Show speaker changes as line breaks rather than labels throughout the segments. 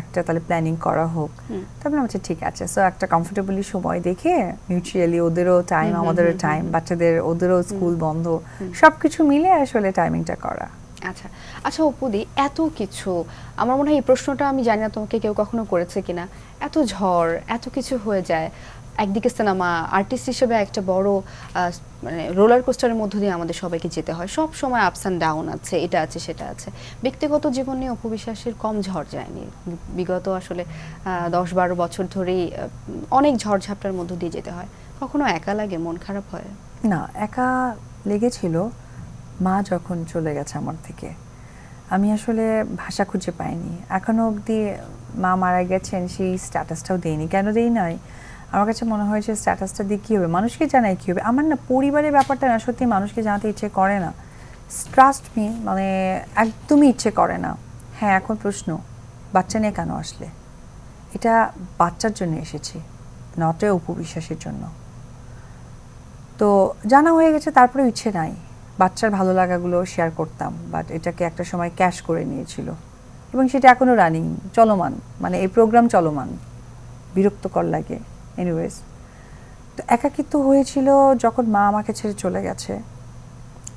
একটা তাহলে প্ল্যানিং করা হোক। তারপরে হচ্ছে ঠিক আছে। সো একটা কমফোর্টেবলি সময় দেখে মিউচুয়ালি ওদেরও টাইম আমাদেরও টাইম বাচ্চাদের ওদেরও স্কুল বন্ধ। সব কিছু মিলে আসলে টাইমিংটা করা।
আচ্ছা। আচ্ছা অপুদি এত কিছু আমার মনে হয় এই প্রশ্নটা আমি জানি না তোমাকে কেউ কখনো করেছে কিনা। এত ঝড় এত কিছু হয়ে যায়। একদিকে সিনেমা আর্টিস্ট হিসেবে একটা বড় মানে রোলার কোস্টারের মধ্য দিয়ে আমাদের সবাইকে যেতে হয়। সব সময় আপস অ্যান্ড ডাউন আছে, এটা আছে, সেটা আছে। ব্যক্তিগত জীবনে অপবিশ্বাসের কম ঝড় যায়নি। বিগত আসলে দশ বারো বছর ধরেই অনেক ঝড়ঝাপটার মধ্য দিয়ে যেতে হয়। কখনো একা লাগে, মন খারাপ হয়?
না, একা লেগেছিল মা যখন চলে গেছে আমার থেকে। আমি আসলে ভাষা খুঁজে পাইনি। এখনও অবধি মা মারা গেছেন, সেই স্ট্যাটাসটাও দেইনি কেন দেই নাই? আমার কাছে মনে হয় যে স্ট্যাটাসটা দিয়ে কী হবে? মানুষকে জানাই কী হবে? আমার না পরিবারের ব্যাপারটা না সত্যি মানুষকে জানাতে ইচ্ছে করে না। ট্রাস্ট মি মানে একদমই ইচ্ছে করে না। হ্যাঁ এখন প্রশ্ন, বাচ্চা নিয়ে কেন আসলে? এটা বাচ্চার জন্য এসেছি নটে উপবিশ্বাসের জন্য। তো জানা হয়ে গেছে তারপরে ইচ্ছে নাই। বাচ্চার ভালো লাগাগুলো শেয়ার করতাম বাট এটাকে একটা সময় ক্যাশ করে নিয়েছিল। এবং সেটা এখনও রানিং চলমান মানে এই প্রোগ্রাম চলমান। বিরক্তকর লাগে। এনিওয়েজ তো একাকিত্ব হয়েছিল যখন মা আমাকে ছেড়ে চলে গেছে।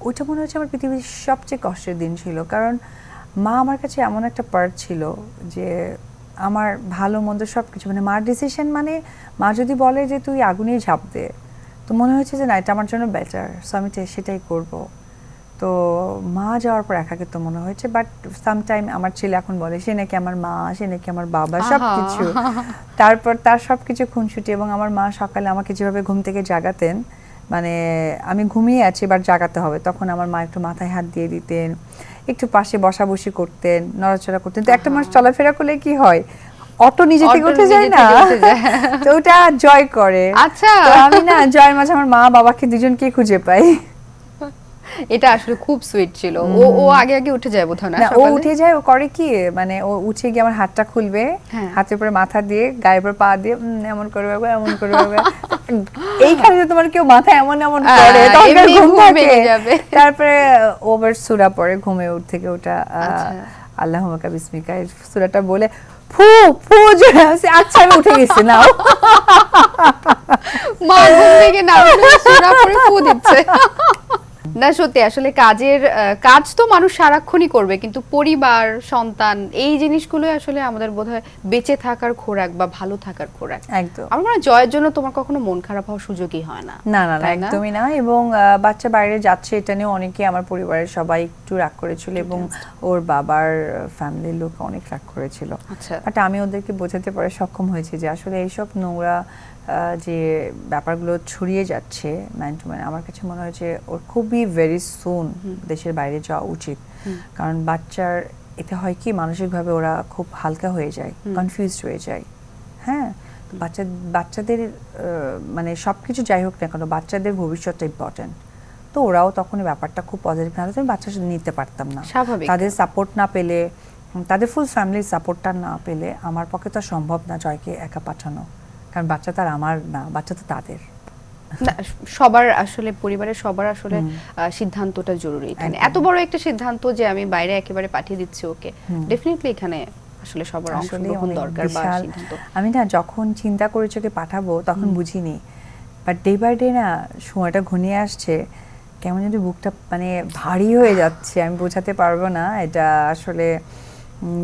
ওইটা মনে হচ্ছে আমার পৃথিবীর সবচেয়ে কষ্টের দিন ছিল, কারণ মা আমার কাছে এমন একটা পার্ট ছিল যে আমার ভালো, মন্দ সব কিছু মানে মার ডিসিশন মানে মা যদি বলে যে তুই আগুনেই ঝাঁপ দে, তো মনে হয়েছে যে না, এটা আমার জন্য বেটার সো আমি সেটাই করব। তো মা যাওয়ার পর একাকিত্ব মনে হয়েছে বাট সামটাইম আমার ছেলে এখন বলে সে নাকি আমার মা সে নাকি আমার বাবা সব কিছু তারপর তার সব কিছু খুনসুটি এবং আমার মা সকালে আমাকে যেভাবে ঘুম থেকে জাগাতেন মানে আমি ঘুমিয়ে আছি এবার জাগাতে হবে। তখন আমার মা একটু মাথায় হাত দিয়ে দিতেন একটু পাশে বসাবসি করতেন নড়াচড়া করতেন। তো একটা মানুষ চলাফেরা করলে কি হয়? অটো নিজে থেকে উঠে যায় না। তো ওটা জয় করে।
আচ্ছা।
আমি না জয়ের মাঝে আমার মা বাবাকে দুজনকে খুঁজে পাই।
এটা আসলে খুব সুইট ছিল। ও ও আগে আগে উঠে যায় বোধহয় না
ও উঠে যায় ও করে কি? মানে ও উঠে গিয়ে আমার হাতটা খুলবে
হ্যাঁ।
হাতের উপরে মাথা দিয়ে গায়ের উপর পা দিয়ে এমন করে বাবা এমন করে বাবা। এইখানে যে তোমার কেউ মাথা এমন এমন করে তখন ঘুম
যাবে।
তারপরে ও আবার সুরা পরে ঘুমে উঠ থেকে ওটা
আচ্ছা।
আল্লাহ মাকা বিসমিকা সুরাটা বলে ফু ফু জোরে আচ্ছা আমি উঠে গেছি নাও।
মা ঘুম থেকে না সূরা পড়ে ফু দিচ্ছে। না সত্যি আসলে কাজের কাজ তো মানুষ সারাক্ষণই করবে কিন্তু পরিবার সন্তান এই জিনিসগুলো আসলে আমাদের বোধহয় বেঁচে থাকার খোরাক বা ভালো থাকার খোরাক।
একদম।
আমার মনে হয় জয়ের জন্য তোমার কখনো মন খারাপ হওয়ার সুযোগই হয় না
না না একদমই না এবং বাচ্চা বাইরে যাচ্ছে এটা নিয়ে অনেকে আমার পরিবারের সবাই একটু রাগ করেছিল এবং ওর বাবার ফ্যামিলির লোক অনেক রাগ করেছিল।
আচ্ছা।
বাট আমি ওদেরকে বোঝাতে পারে সক্ষম হয়েছি যে আসলে এইসব নোংরা যে ব্যাপারগুলো ছড়িয়ে যাচ্ছে ম্যান টু ম্যান আমার কাছে মনে হয়েছে ওর খুবই ভেরি সুন দেশের বাইরে যাওয়া উচিত। কারণ বাচ্চার এতে হয় কি মানসিকভাবে ওরা খুব হালকা হয়ে যায় কনফিউজড হয়ে যায়। হ্যাঁ? বাচ্চা বাচ্চাদের মানে সব কিছু যাই হোক না কেন বাচ্চাদের ভবিষ্যৎটা ইম্পর্টেন্ট তো ওরাও তখন এই ব্যাপারটা খুব পজিটিভ না হলে আমি বাচ্চা নিতে পারতাম না।
স্বাভাবিক।
তাদের সাপোর্ট না পেলে তাদের ফুল ফ্যামিলির সাপোর্টটা না পেলে আমার পক্ষে তো সম্ভব না জয়কে একা পাঠানো। কারণ বাচ্চা তার আমার না বাচ্চা তো তাদের।
না, সবার আসলে পরিবারের সবার আসলে সিদ্ধান্তটা জরুরি এখানে। এত বড় একটা সিদ্ধান্ত যে আমি বাইরে একেবারে পাঠিয়ে দিচ্ছি ওকে ডেফিনেটলি এখানে আসলে সবার অংশগ্রহণ দরকার বা সিদ্ধান্ত।
আমি না যখন চিন্তা করেছি ওকে পাঠাবো তখন বুঝিনি। বাট ডে বাই ডে না সময়টা ঘনিয়ে আসছে কেমন যদি বুকটা মানে ভারী হয়ে যাচ্ছে। আমি বোঝাতে পারব না এটা আসলে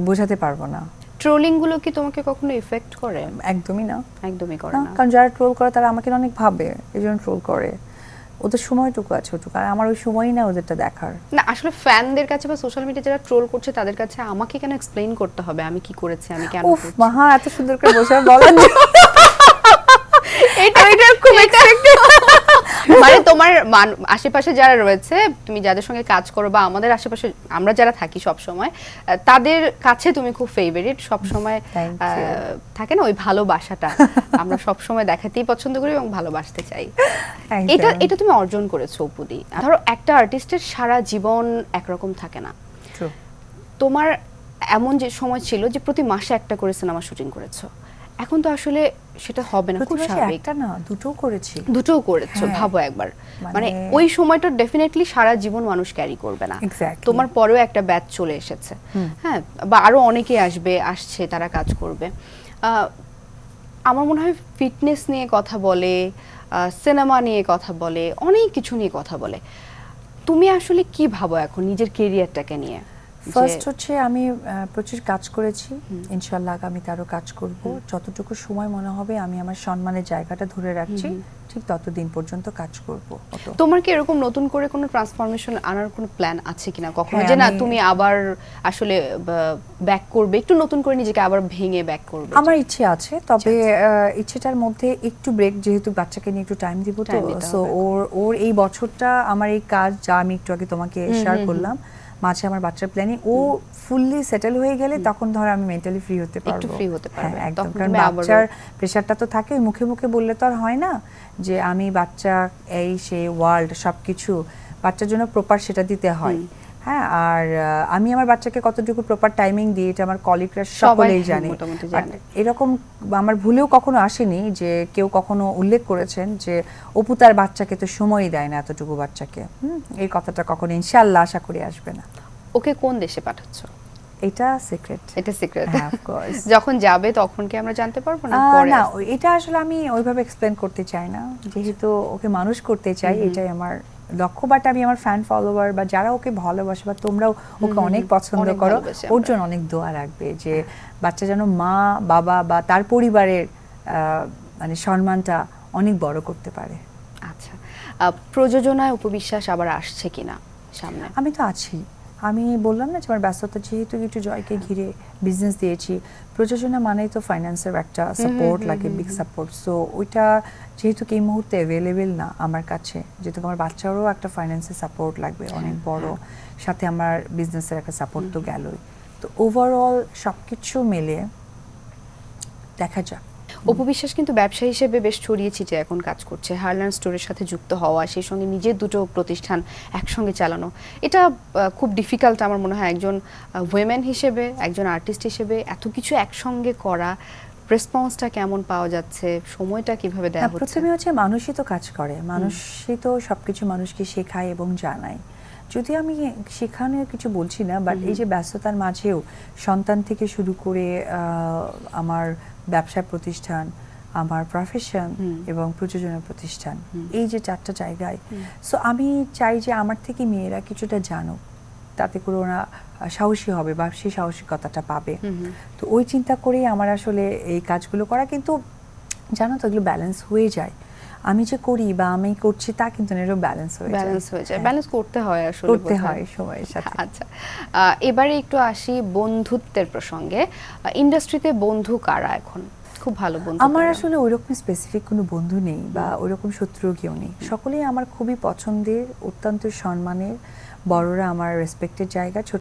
বোঝাতে পারব না।
ট্রোলিংগুলো কি তোমাকে কখনো ইফেক্ট করে?
একদমই না।
একদমই করে
না, কারণ যারা ট্রোল করে তারা আমাকে অনেক ভাবে এই জন্য ট্রোল করে। ওদের সময়টুকু আছে ওটুকু আর আমার ওই সময়ই না ওদেরটা দেখার।
না আসলে ফ্যানদের কাছে বা সোশ্যাল মিডিয়া যারা ট্রোল করছে তাদের কাছে আমাকে কেন এক্সপ্লেইন করতে হবে? আমি কি করেছি? আমি কেন
উফ? মাহা এত সুন্দর করে বসে বলার জন্য
এটা এটা খুব expected। মান- আশেপাশে যারা রয়েছে তুমি যাদের সঙ্গে কাজ করো বা আমাদের আশেপাশে আমরা যারা থাকি সব সময় তাদের কাছে তুমি খুব ফেভারিট সব সময় থাকে না ওই ভালোবাসাটা। আমরা সব সময় দেখাতেই পছন্দ করি এবং ভালোবাসতে চাই। এটা এটা তুমি অর্জন করেছ উপদি। ধরো একটা আর্টিস্টের সারা জীবন একরকম থাকে না। তোমার এমন যে সময় ছিল যে প্রতি মাসে একটা করে সিনেমা শুটিং করেছ। এখন তো আসলে সেটা হবে না খুব স্বাভাবিক।
একটা না দুটো করেছি।
দুটোও করেছ
হ্যাঁ।
ভাবো একবার।
মানে-
মানে ওই সময়টা ডেফিনেটলি সারা জীবন মানুষ ক্যারি করবে না। তোমার পরেও একটা ব্যাচ চলে এসেছে। হ্যাঁ বা আরও অনেকে আসবে আসছে তারা কাজ করবে। আমার মনে হয় ফিটনেস নিয়ে কথা বলে সিনেমা নিয়ে কথা বলে অনেক কিছু নিয়ে কথা বলে। তুমি আসলে কি ভাবো এখন নিজের কেরিয়ারটাকে নিয়ে?
ফার্স্ট হচ্ছে আমি প্রচুর কাজ করেছি। ইনশাল্লাহ আমি আরও কাজ করব। যতটুকু সময় মনে হবে আমি আমার সম্মানের জায়গাটা ধরে রাখছি। ঠিক ততদিন পর্যন্ত কাজ করব
তোমার কি এরকম নতুন করে কোনো ট্রান্সফরমেশন আনার কোনো প্ল্যান আছে কিনা? কখনো
হ্যাঁ,
যে না তুমি আবার আসলে ব্যাক করবে একটু নতুন করে নিজেকে আবার ভেঙে ব্যাক করবে?
আমার ইচ্ছে আছে তবে আহ, ইচ্ছেটার মধ্যে একটু ব্রেক যেহেতু বাচ্চাকে নিয়ে একটু টাইম দিব তো সো ওর ওর এই বছরটা আমার এই কাজ যা আমি একটু আগে তোমাকে শেয়ার করলাম মাঝে আমার বাচ্চার প্ল্যানিং ও ফুললি সেটেল হয়ে গেলে তখন ধর আমি মেন্টালি ফ্রি হতে পারব।
ফ্রি হতে
হ্যাঁ, একদম। কারণ বাচ্চার প্রেসারটা তো থাকে। মুখে মুখে বললে তো আর হয় না যে আমি বাচ্চা এই সে ওয়ার্ল্ড সবকিছু বাচ্চার জন্য প্রপার সেটা দিতে হয়। হ্যাঁ আর আমি আমার বাচ্চাকে কতটুকু প্রপার টাইমিং দিই এটা আমার কলিগরা সকলেই জানে। এরকম আমার ভুলেও কখনো আসেনি যে কেউ কখনো উল্লেখ করেছেন যে অপু তার বাচ্চাকে তো সময়ই দেয় না এতটুকু বাচ্চাকে। এই কথাটা কখনো ইনশাল্লাহ আশা করি আসবে না।
ওকে কোন দেশে পাঠাচ্ছ?
এটা সিক্রেট
এটা সিক্রেট
হ্যাঁ,
যখন যাবে তখন কি আমরা জানতে পারব না?
না এটা আসলে আমি ওইভাবে এক্সপ্লেন করতে চাই না। যেহেতু ওকে মানুষ করতে চাই এটাই আমার লক্ষ্য বাট আমি আমার ফ্যান ফলোয়ার বা যারা ওকে ভালোবাসে বা তোমরাও ওকে অনেক পছন্দ করো ওর জন্য অনেক দোয়া রাখবে যে বাচ্চা যেন মা বাবা বা তার পরিবারের আহ, মানে সম্মানটা অনেক বড় করতে পারে।
আচ্ছা। প্রযোজনায় উপবিশ্বাস আবার আসছে কিনা সামনে?
আমি তো আছি। আমি বললাম না যে আমার ব্যস্ততা যেহেতু একটু জয়কে ঘিরে বিজনেস দিয়েছি প্রযোজনা মানেই তো ফাইন্যান্সের একটা সাপোর্ট লাগে বিগ সাপোর্ট সো ওইটা যেহেতু এই মুহূর্তে অ্যাভেলেবেল না আমার কাছে যেহেতু আমার বাচ্চারও একটা ফাইন্যান্সের সাপোর্ট লাগবে অনেক বড় সাথে আমার বিজনেসের একটা সাপোর্ট তো গেলই। তো ওভারঅল সব কিছু মিলে দেখা যাক।
উপবিশ্বাস কিন্তু ব্যবসা হিসেবে বেশ ছড়িয়ে ছিটে এখন কাজ করছে। হারল্যান্ড স্টোরের সাথে যুক্ত হওয়া সেই সঙ্গে নিজের দুটো প্রতিষ্ঠান একসঙ্গে চালানো। এটা খুব ডিফিকাল্ট আমার মনে হয় একজন ওয়েমেন হিসেবে একজন আর্টিস্ট হিসেবে এত কিছু একসঙ্গে করা রেসপন্সটা কেমন পাওয়া যাচ্ছে সময়টা কীভাবে দেওয়া
হ্যাঁ,
হচ্ছে?
প্রথমে হচ্ছে মানুষই তো কাজ করে। মানুষই তো সবকিছু মানুষকে শেখায় এবং জানায়। যদি আমি শেখানো কিছু বলছি না বাট এই যে ব্যস্ততার মাঝেও সন্তান থেকে শুরু করে আমার ব্যবসা প্রতিষ্ঠান আমার প্রফেশন এবং প্রযোজনা প্রতিষ্ঠান এই যে চারটা জায়গায় সো আমি চাই যে আমার থেকে মেয়েরা কিছুটা জানুক তাতে করে ওরা সাহসী হবে বা সেই সাহসিকতাটা পাবে। তো ওই চিন্তা করেই আমার আসলে এই কাজগুলো করা কিন্তু জানো তো এগুলো ব্যালেন্স হয়ে যায়। আমি যে করি বা আমি করছি তা কিন্তু এরও ব্যালেন্স হয়ে যায়।
ব্যালেন্স হয়ে যায়। ব্যালেন্স করতে হয় আসলে
করতে হয় সময়ের সাথে।
আচ্ছা। এবারে একটু আসি বন্ধুত্বের প্রসঙ্গে। ইন্ডাস্ট্রিতে বন্ধু কারা এখন? খুব ভালো বন্ধু
আমার? আসলে ওইরকম স্পেসিফিক কোনো বন্ধু নেই বা ওইরকম শত্রু কেউ নেই। সকলেই আমার খুবই পছন্দের অত্যন্ত সম্মানের বড়রা আমার রেসপেক্টের জায়গা। ছোট